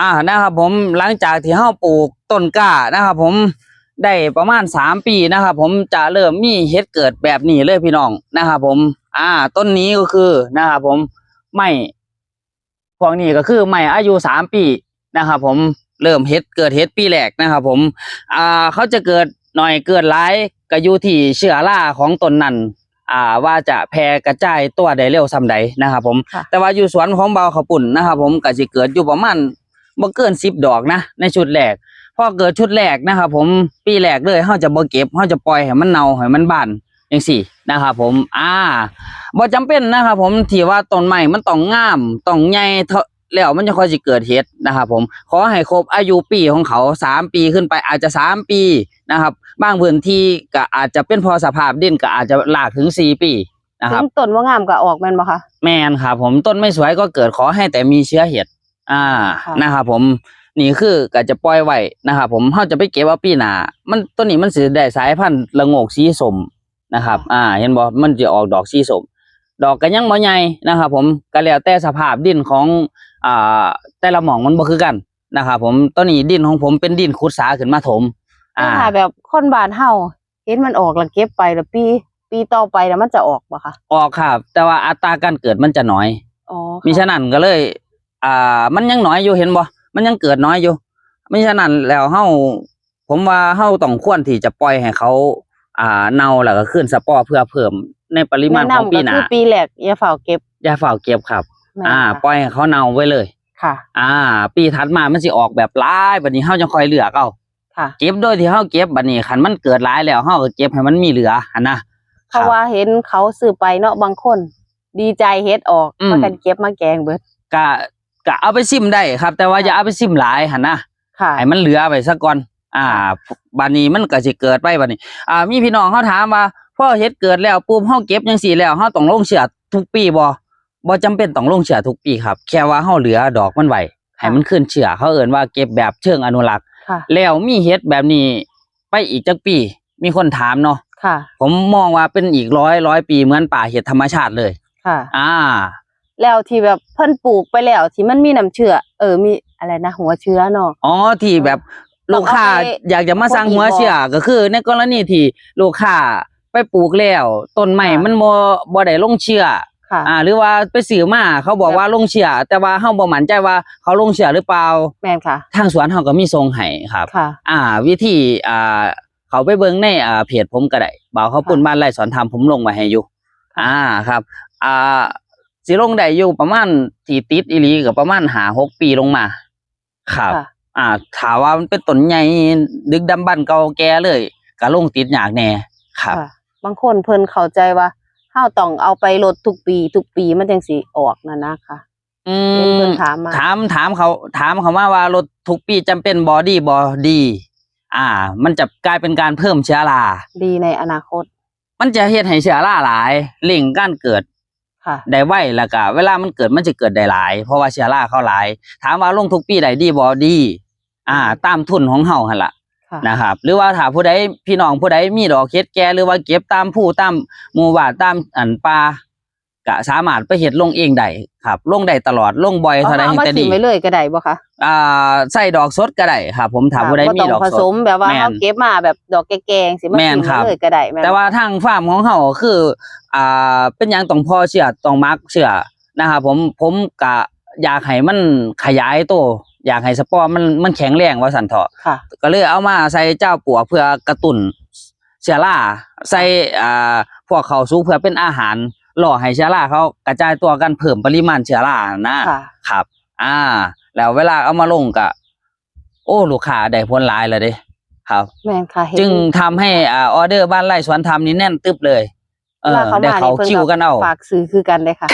อ่านะครับผมหลังจากที่เฮาปลูกต้นกล้านะครับผมได้ประมาณสามปีนะครับผมจะเริ่มมีเฮ็ดเกิดแบบนี้เลยพี่น้องนะครับผม อ่า ต้นนี้ก็คือนะครับผมไม่พวกนี้ก็คือไม่อายุสามปีนะครับผมเริ่มเฮ็ดเกิดเฮ็ดปีแรกนะครับผม อ่าเขาจะเกิดหน่อยเกิดหลายก็อยู่ที่เชื้อราของต้นนั้นอ่าว่าจะแพร่กระจายตัวได้เร็วส่ำใดนะครับผมค่ะแต่ว่าอยู่สวนของเบาขาวปุ่นนะครับผมก็สิเกิดอยู่ประมาณ บ่เกินสิบดอกนะ ในชุดแรกพอเกิดชุดแรกนะครับผมปีแรกเลยเฮาจะบ่เก็บเฮาจะปล่อยให้มันเน่าให้มันบานจังซี่นะครับผมอ่าบ่จำเป็นนะครับผมที่ว่าต้นไม้มันต้องงามต้องใหญ่เท่าแล้วมันจะค่อยสิเกิดเฮ็ดนะครับผมขอให้ครบอายุปีของเขาสามปีขึ้นไปอาจจะสามปีนะครับบางพื้นที่ก็อาจจะเป็นเพอสภาพดินก็อาจจะลากถึงสี่ปีนะครับถึงต้นว่างามก็ออกแม่นบ่คะแมนครับผมต้นไม่สวยก็เกิดขอให้แต่มีเชื้อเห็ด อ่าค่ะนะครับผมนี่คือก็จะปล่อยไว้นะครับผมเขาจะไปเก็บว่าปีหน้ามันต้นนี้มันสิได้สายพันธุ์ละโงกสีสมนะครับ อ่า เห็นบ่มันจะออกดอกสีสมดอกก็ยังบ่ใหญ่นะครับผมก็แล้วแต่สภาพดินของอ่าแต่ละหม่องมันบ่คือกันนะครับผมต้นนี้ดินของผมเป็นดินขุดสาขึ้นมาถม อ่าถ้าแบบคนบ้านเฮาเห็นมันออกแล้วเก็บไปแล้วปี ปีต่อไปแล้วมันจะออกบ่คะออกครับ แต่ว่าอัตราการเกิดมันจะน้อยอ๋อค่ะมิฉะนั้นก็เลย อ่า มันยังน้อยอยู่เห็นบ่ มันยังเกิดน้อยอยู่มิฉะนั้นแล้วเฮาผมว่าเฮาต้องควรที่จะปล่อยให้เขาอ่าเน่าแล้วก็ขึ้นสปอร์เพื่อเพิ่มในปริมาณแนะของนำปีก็หน้าคือปีแรกอย่าเฝ้าเก็บอย่าเฝ้าเก็บครับแม่นอ่าค่ะปล่อยให้เขาเน่าไว้เลยค่ะ อ่า ปีถัดมามันสิออกแบบหลายบัดนี้เฮาจะค่อยเลือกเอาค่ะ เก็บโดยที่เฮาเก็บบัดนี้คันมันเกิดหลายแล้วเฮาก็เก็บให้มันมีเหลือหั่นนะเพราะว่าเห็นเขาซื้อไปเนาะบางคน ดีใจเฮ็ดออกอืมพากันเก็บมาแกงเบิดก็ ก็เอาไปซิมได้ครับ แต่ว่าอย่าเอาไปซิมหลายหั่นนะค่ะ ให้มันเหลือไปซะก่อน อ่าบัดนี้มันก็สิเกิดไปบัดนี้ อ่า มีพี่น้องเขาถามว่าพ่อเฮ็ดเกิดแล้วปุ๊บเฮาเก็บจังซี่แล้วเฮาต้องลงเชือทุกปีบ่บ่จำเป็นต้องลงเชือทุกปีครับ แค่ว่าเฮาเหลือดอกมันไว้ให้มันขึ้นเชือเขาเอิ้นว่าเก็บแบบเชิงอนุรักษ์ค่ะแล้วมีเฮ็ดแบบนี้ไปอีกจักปี มีคนถามเนาะค่ะ ผมมองว่าเป็นอีกร้อยร้อยปีเหมือนป่าเห็ดธรรมชาติเลย ค่ะ อ่า แล้วที่แบบเพิ่นปลูกไปแล้วที่มันมีน้ำเชื่อเออมีอะไรนะหัวเชื้อเนาะ อ๋อที่แบบต้ลูองกเอาค้าไปอยากจะมาสั่งพ่นอีกหัวบ่เชื่อก็คือ ในกรณีที่ลูกค้าไปปลูกแล้วต้นไม้ค่ะมันบ่บ่ได้ลงเชื่อค่ะอ่า หรือว่าไปซื้อมาเขาบอกแบบว่าลงเชื่อแต่ว่าเฮาบ่มั่นใจว่าเขาลงเชื่อหรือเปล่าแม่นค่ะ ทางสวนเฮาก็มีทรงให้ครับค่ะอ่า วิธีอ่า เขาไปเบิ่งในอ่าเพจผมก็ได้บ่าวเขาปุ่นบ้านไร่สอนทำผมลงไว้ให้อยู่อ่าครับ อ่า สิลงได้อยู่ประมาณที่ติดอีหลีก็ประมาณ5 6ปีลงมา ครับ ค่ะ อ่าถามว่ามันเป็นต้นใหญ่ดึกดำบรรพ์เก่าแก่เลยก็ลงติดยากแน่ครับ ค่ะ บางคนเพิ่นเข้าใจว่าเฮาต้องเอาไปลดทุกปี ทุกปีมันจังสิออกนั่นนะคะอืเห็นมเพิ่นถามมา ถามถามเขาถามเขามาว่ารถทุกปีจำเป็นบอดี้บอดีอ่า มันจะกลายเป็นการเพิ่มเชื้อรา ดีในอนาคต มันจะเฮ็ดให้เชื้อราหลายเร่งการเกิด ค่ะ ได้ไวแล้วก็เวลามันเกิดมันจะเกิดได้หลาย เพราะว่าเชื้อราเขาหลาย ถามว่าลงทุกปีได้ดีบอดีอ่า ตามทุนของเฮาหั่นล่ะค่ะนะครับ หรือว่าถ้าผู้ใดพี่น้องผู้ใดมีดอกเฮ็ดแก่หรือว่าเก็บตามผู้ตามหมู่บ้านตามอันป่า ก็สามารถไปเฮ็ดลงเองได้ครับ ลงได้ตลอดลงบ่อยเอาเท่าใดเอามาแต่กิดีนไว้เลยก็ได้บ่คะอ่าใส่ดอกสดก็ได้ครับ ผมถามค่ะผู้ใดบ่มีต้องดอกผสสด มแบบว่าแม่นเฮาเก็บมาแบบดอกแกงๆสิมาแม่นกินครับไว้เลยก็ได้แม่นแต่ว่าทางฟาร์มของเฮาคืออ่าเป็นหยังต้องพอเชื่อต้องมักเชื่อนะครับผมผมก็อยากให้มันขยายตัวอยากให้สปอร์มันมันแข็งแรงว่าซั่นเถาะ ค่ะ ก็เลยเอามาใส่เจ้าปลวกเพื่อกระตุ้นเชื้อราใส่อ่าพวกเขาวสุกเพื่อเป็นอาหาร หล่อให้เชื้อราเขากระจายตัวกันเพิ่มปริมาณเชื้อรานะค่ะครับ อ่า แล้วเวลาเอามาลงก็โอ้ลูกค้าได้ผลหลายเลยเด้ครับแม่นค่ะเห็นจึงทำให้อ่าออเดอร์บ้านไร่สวนทำนี่แน่นตึบเลย เอเวอลาเขาได้มาเขานี่เพิ่นคิวกันเอาฝากซื้อคือกันเลยค่ะ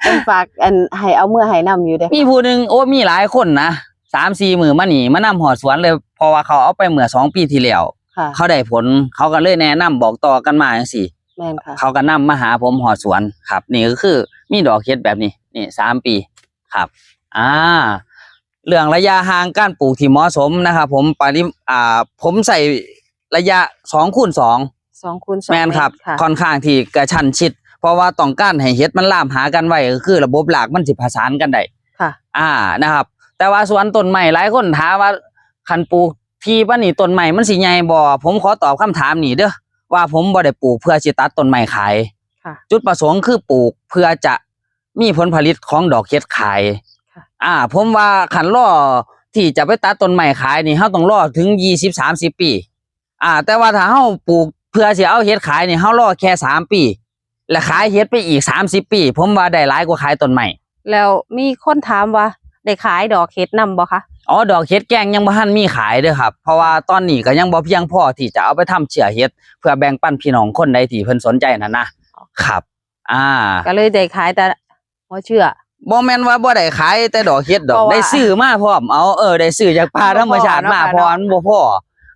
เพิ่นฝากอันให้เอาเมื่อให้นํอยู่เด้มีผู้หนึ่งโอ้มีหลายคนนะสามสี่มือมาหนีมานำหอดสวนเลยเพราะว่าเขาเอาไปเมื่อสองปีที่แล้วค่ะเขาได้ผลเขาก็เลยแนะนำบอกต่อกันมาจังซี่แม่นค่ะเขาก็นำมาหาผมหอดสวนครับ นี่ก็คือมีดอกเฮ็ดแบบนี้นี่สามปีครับ อ่า เรื่องระยะห่างการปลูกที่เหมาะสมนะครับผมปริมอ่า ผมใส่ระยะสองคูณสอง2คูณ2แมนครับค่ะค่อนข้างที่กระชั้นชิด เพราะว่าต้องการให้เฮ็ดมันลามหากันไว้ก็คือ ระบบหลากมันสิผสานกันได้ค่ะ อ่านะครับ แต่ว่าสวนต้นใหม่หลายคนถามว่าคันปลูกที่ป้านนี่ต้นใหม่มันสิใหญ่บ่ผมขอตอบคำถามนี่เด้อ ว่าผมบ่ได้ปลูกเพื่อสิตัดต้นใหม่ขาย ค่ะ จุดประสงค์คือปลูกเพื่อจะมีผลผลิตของดอกเห็ดขาย ค่ะ อ่า ผมว่าขันล่อที่จะไปตัดต้นใหม่ขายนี่เฮาต้องรอถึงยี่สิบสามสิบปี อ่า แต่ว่าถ้าเฮาปลูกเพื่อสิเอาเห็ดขายนี่เฮารอแค่สามปี และขายเห็ดไปอีกสามสิบปี ผมว่าได้หลายกว่าขายต้นใหม่แล้วมีคนถามว่า ได้ขายดอกเห็ดนำบ่คะอ๋อดอกเห็ดแกงยังบ่ทันมีขายเด้อครับ เพราะว่าตอนนี้ก็ยังบ่เพียงพอที่จะเอาไปทำเชื้อเห็ดเพื่อแบ่งปันพี่น้องคนใดที่เพิ่นสนใจนั่นนะครับ อ่า ก็เลยได้ขายแต่หัวเชื่อบ่แม่นว่าบ่ได้ขายแต่ดอกเห็ดดอเพกราะว่าได้ซื้อมาพร้อมเอาเออได้ซื้อจากป่าบ่พอธรรมชาติมาเนาะเพราะมันบ่พอ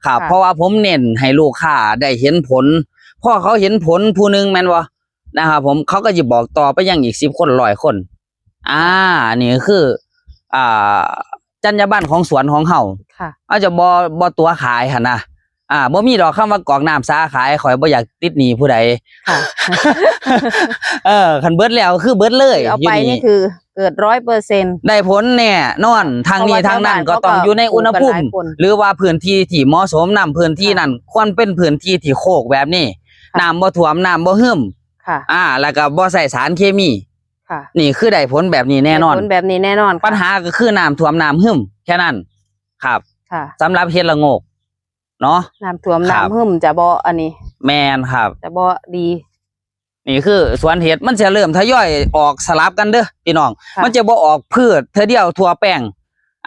ครับค่ะเพราะว่าผมเน้นให้ลูกค้าได้เห็นผลพอเขาเห็นผลผู้หนึงแม่นบ่นะครับผมเขาก็จะบอกต่อไปยังอีก10คน100คน อ่า นี่คือ อ่าจรรยาบรรณของสวนของเฮาค่ะเอาจะบ่บ่ตัวขายหั่นนะอ่าบ่มีดอกคำว่ากอกน้ำสาขายข่อยบ่อยากติดหนี้ผู้ใดค่ะเออคันเบิดแล้วคือเบิดเลยเอาไปยู่นี่คือเกิดร้อยเปอร์เซ็นต์ได้ผลแน่นอนทางนี้เพราะว่าทางนั้นชาวบ้านก็ต้องเขาก็อยู่ในอุณหภูมิปลูกกันหลายคนหรือว่าพื้นที่ที่เหมาะสมน้ำพื้นที่ค่ะนั้นควรเป็นพื้นที่ที่โคกแบบนี้ค่ะน้ำบ่ท่วมน้ำบ่หึมค่ะ อ่า แล้วก็บ่ใส่สารเคมี ค่ะนี่คือได้ผลแบบนี้แน่นอนผลแบบนี้แน่นอนค่ะปัญหาก็คือน้ำท่วมน้ำหึมแค่นั้น ครับ ค่ะสำหรับเฮ็ดละโงก เนาะน้ำท่วมครับน้ำหึ่มจะบ่อันนี้ แมนครับ จะบ่ดี นี่คือสวนเห็ดมันจะเริ่มทยอยออกสลับกันเด้อพี่น้องค่ะมันจะบ่ออกพืชเธอเดียวทั่วแป้ง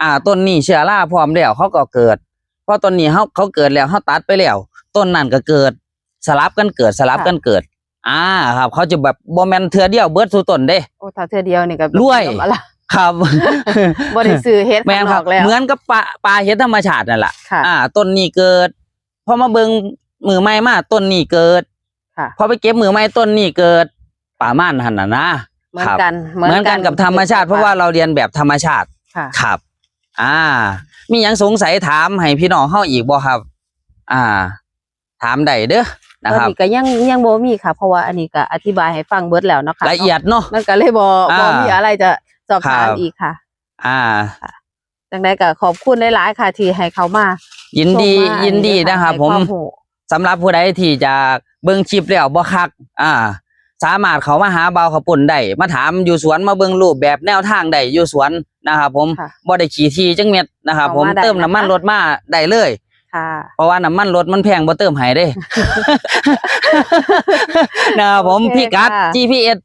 อ่าต้นนี้เชื้อราพร้อมแล้วเขาก็เกิดเพราะต้นนี้เขาเขาเกิดแล้วเขาตัดไปแล้ว ต้นนั้นก็เกิด สลับกันเกิดสลับกันเกิด อ่าครับ เขาจะแบบบ่แม่นเธอเดียวเบิดสู่ต้นเด้โอ้ถ้าเธอเดียวนี่ก็รวยเริ่มอะไรครับบ่ได้ซื้อเฮ็ดแม่นคข้ารังบนอกแล้วเหมือนกับปลาปลาเห็ดธรรมชาตินั่นแหละค่ะอ่า ต้นนี้เกิดพอมาเบิ่งมือใหม่มาต้นนี้เกิดค่ะพอไปเก็บมือใหม่ต้นนี้เกิดป่าม่านหันน่ะนะเหมือนครับกัน เหมือนกันกับธรรมชาติ เพราะว่าเราเรียนแบบธรรมชาติค่ะครับ อ่า มีหยังสงสัยถามให้พี่น้องเฮาอีกบ่ครับ อ่า ถามได้เด้อ นะตอนครับนี้ก็ยังยังบ่มีค่ะเพราะว่าอันนี้ก็อธิบายให้ฟังเบิดแล้วเนาะค่ะละเอียดเนาะมันก็เลยบ่อ่าบ่มีอะไรจะสอบถามครับอีกค่ะ อ่าจังไดก็ขอบคุณหลายๆค่ะที่ให้เขามายินดีส่งมายินดีนะครับให้ผมวารู้สำหรับผู้ใดที่จะเบิ่งคลิปแล้วบ่คัก อ่า สามารถเขามาหาเบาขาวปุ่นได้มาถามอยู่สวนมาเบิ่งรูปแบบแนวทางได้อยู่สวนนะครับผมค่ะบ่ได้ขี่ทีจังเม็ดนะครับเอาผมมาได้เติมน้ำมันนะคะรถมาได้เลย ค่ะเพราะว่าน้ำมันรถมันแพงบ่เติมให้เด้ นะครับผมโอเคพี่กัด ค่ะ GPS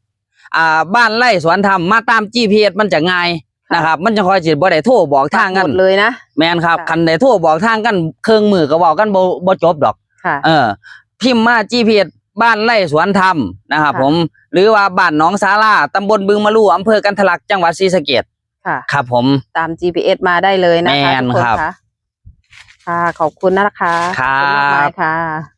อ่าบ้านไร่สวนธรรมมาตาม GPS มันจะง่ายค่ะนะครับ มันจะคอยสิบ่ได้โทรบอกทางกัหนมดเลยนะ แม่นครับค่ะ คันได้โทรบอกทางกันเครื่องมือก็เว้ากันบ่บ่จบดอก ค่ะ เออ พิมพ์มา GPS บ้านไร่สวนธรรมนะครับค่ะ ผม หรือว่าบ้านหนองสาลาตำบลบึงมะลู่อำเภอกันทะลักจังหวัดศรีสะเกษค่ะ ครับผม ตาม GPS มาได้เลยนะคะแม่นทุกคนครับ ค่ะ ค่ะ ขอบคุณนะคะครัขอบคุณมากมายค่ะ